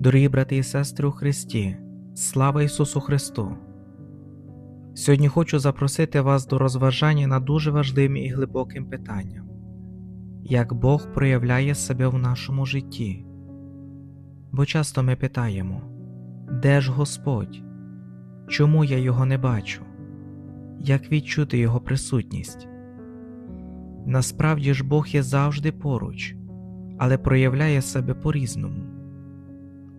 Дорогі брати і сестри у Христі, слава Ісусу Христу! Сьогодні хочу запросити вас до розважання над дуже важливим і глибоким питанням, як Бог проявляє себе в нашому житті. Бо часто ми питаємо, де ж Господь? Чому я Його не бачу? Як відчути Його присутність? Насправді ж Бог є завжди поруч, але проявляє себе по-різному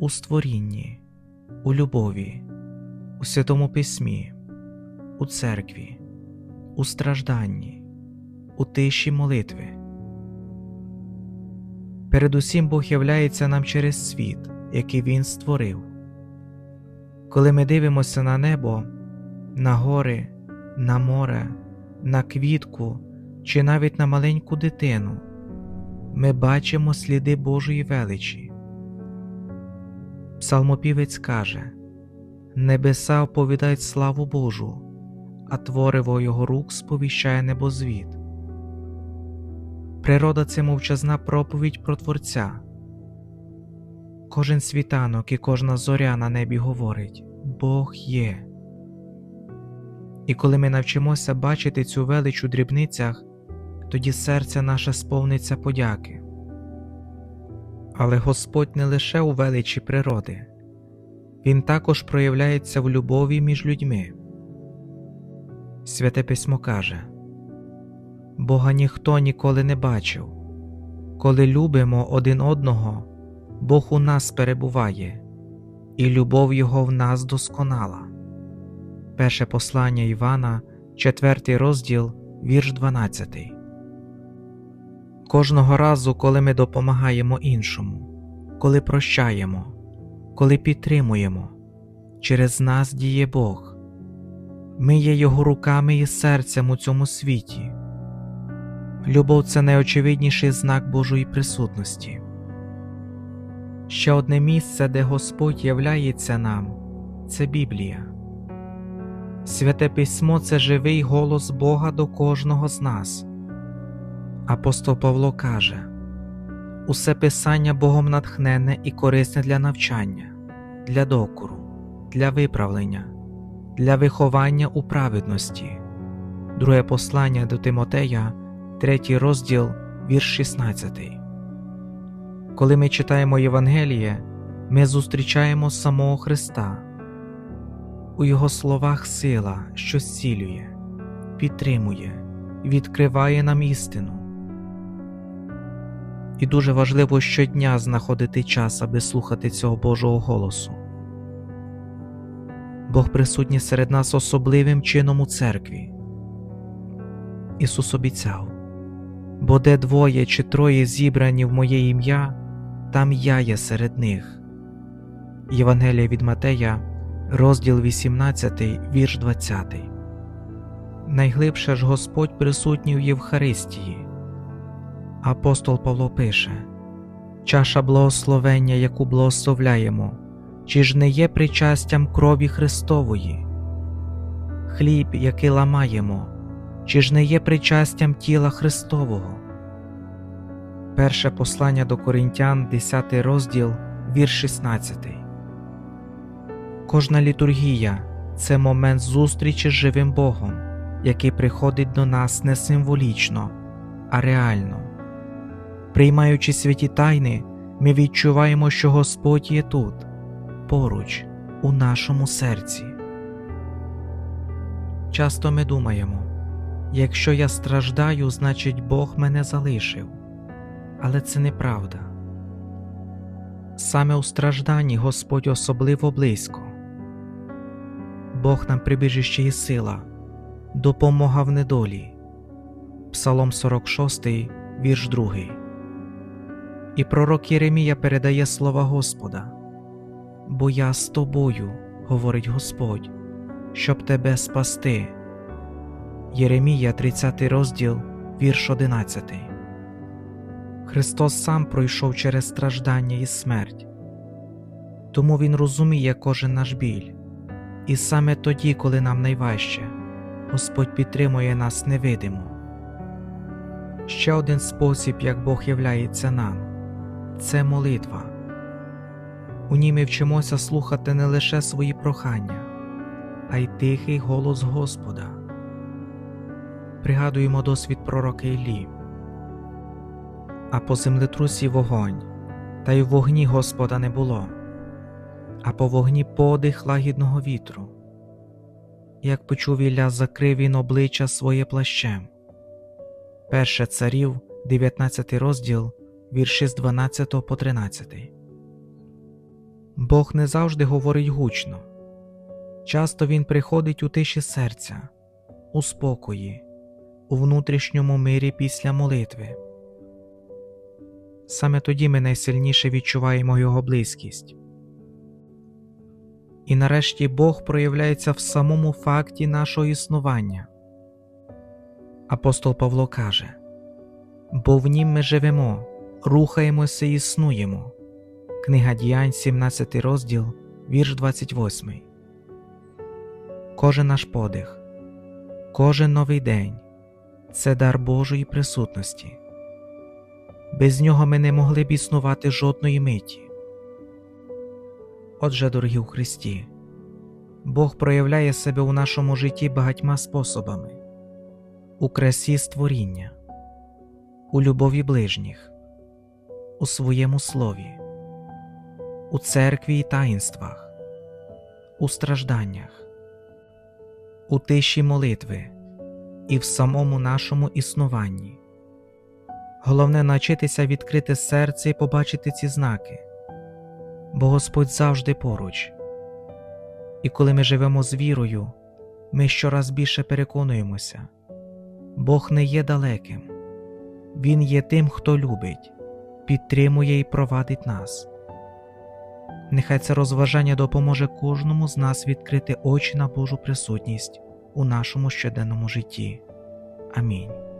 у створінні, у любові, у Святому Письмі, у церкві, у стражданні, у тиші молитви. Передусім Бог являється нам через світ, який Він створив. Коли ми дивимося на небо, на гори, на море, на квітку чи навіть на маленьку дитину, ми бачимо сліди Божої величі. Псалмопівець каже Небеса оповідають славу Божу, а твориво його рук сповіщає небозвід. Природа це мовчазна проповідь про Творця. Кожен світанок і кожна зоря на небі говорить Бог є. І коли ми навчимося бачити цю велич у дрібницях, тоді серце наше сповниться подяки. Але Господь не лише у величі природи, Він також проявляється в любові між людьми. Святе письмо каже Бога ніхто ніколи не бачив. Коли любимо один одного, Бог у нас перебуває, і любов Його в нас досконала. Перше послання Івана, 4 розділ, вірш 12. Кожного разу, коли ми допомагаємо іншому, коли прощаємо, коли підтримуємо, через нас діє Бог. Ми є Його руками і серцем у цьому світі. Любов це найочевидніший знак Божої присутності. Ще одне місце, де Господь являється нам, це Біблія. Святе письмо це живий голос Бога до кожного з нас. Апостол Павло каже Усе писання Богом натхненне і корисне для навчання, для докору, для виправлення, для виховання у праведності. Друге послання до Тимотея, 3 розділ, вірш 16. Коли ми читаємо Євангеліє, ми зустрічаємо самого Христа. У Його словах сила, що зцілює, підтримує, відкриває нам істину. І дуже важливо щодня знаходити час, аби слухати цього Божого голосу. Бог присутній серед нас особливим чином у церкві. Ісус обіцяв бо де двоє чи троє зібрані в моє ім'я, там я є серед них. Євангелія від Матея, розділ 18, вірш 20. Найглибше ж Господь присутній в Євхаристії. Апостол Павло пише Чаша благословення, яку благословляємо, чи ж не є причастям крові Христової? Хліб, який ламаємо, чи ж не є причастям тіла Христового? Перше послання до Коринтян, 10 розділ, вірш 16. Кожна літургія це момент зустрічі з живим Богом, який приходить до нас не символічно, а реально. Приймаючи святі тайни, ми відчуваємо, що Господь є тут, поруч, у нашому серці. Часто ми думаємо, якщо я страждаю, значить Бог мене залишив, але це неправда. Саме у стражданні Господь особливо близько. Бог нам прибіжище і сила, допомога в недолі. Псалом 46, вірш 2. І пророк Єремія передає слова Господа Бо я з тобою, говорить Господь, щоб тебе спасти. Єремія, 30 розділ, вірш 11. Христос сам пройшов через страждання і смерть, тому Він розуміє кожен наш біль, і саме тоді, коли нам найважче, Господь підтримує нас невидимо. Ще один спосіб, як Бог являється нам, це молитва. У ній ми вчимося слухати не лише свої прохання, а й тихий голос Господа. Пригадуємо досвід пророка Іллі. А по землетрусі вогонь, та й в вогні Господа не було, а по вогні подих лагідного вітру. Як почув Ілля, закрив він обличчя своє плащем. Перше царів, 19 розділ, вірші з 12 по 13. Бог не завжди говорить гучно. Часто Він приходить у тиші серця, у спокої, у внутрішньому мирі після молитви. Саме тоді ми найсильніше відчуваємо Його близькість. І нарешті Бог проявляється в самому факті нашого існування. Апостол Павло каже Бо в нім ми живемо, рухаємося і існуємо. Книга Діянь, 17 розділ, вірш 28. Кожен наш подих, кожен новий день це дар Божої присутності. Без нього ми не могли б існувати жодної миті. Отже, дорогі у Христі, Бог проявляє себе у нашому житті багатьма способами у красі створіння, у любові ближніх, у своєму слові, у церкві і таїнствах, у стражданнях, у тиші молитви і в самому нашому існуванні. Головне навчитися відкрити серце і побачити ці знаки, бо Господь завжди поруч. І коли ми живемо з вірою, ми щораз більше переконуємося, Бог не є далеким, Він є тим, хто любить, підтримує і провадить нас. Нехай це розважання допоможе кожному з нас відкрити очі на Божу присутність у нашому щоденному житті. Амінь.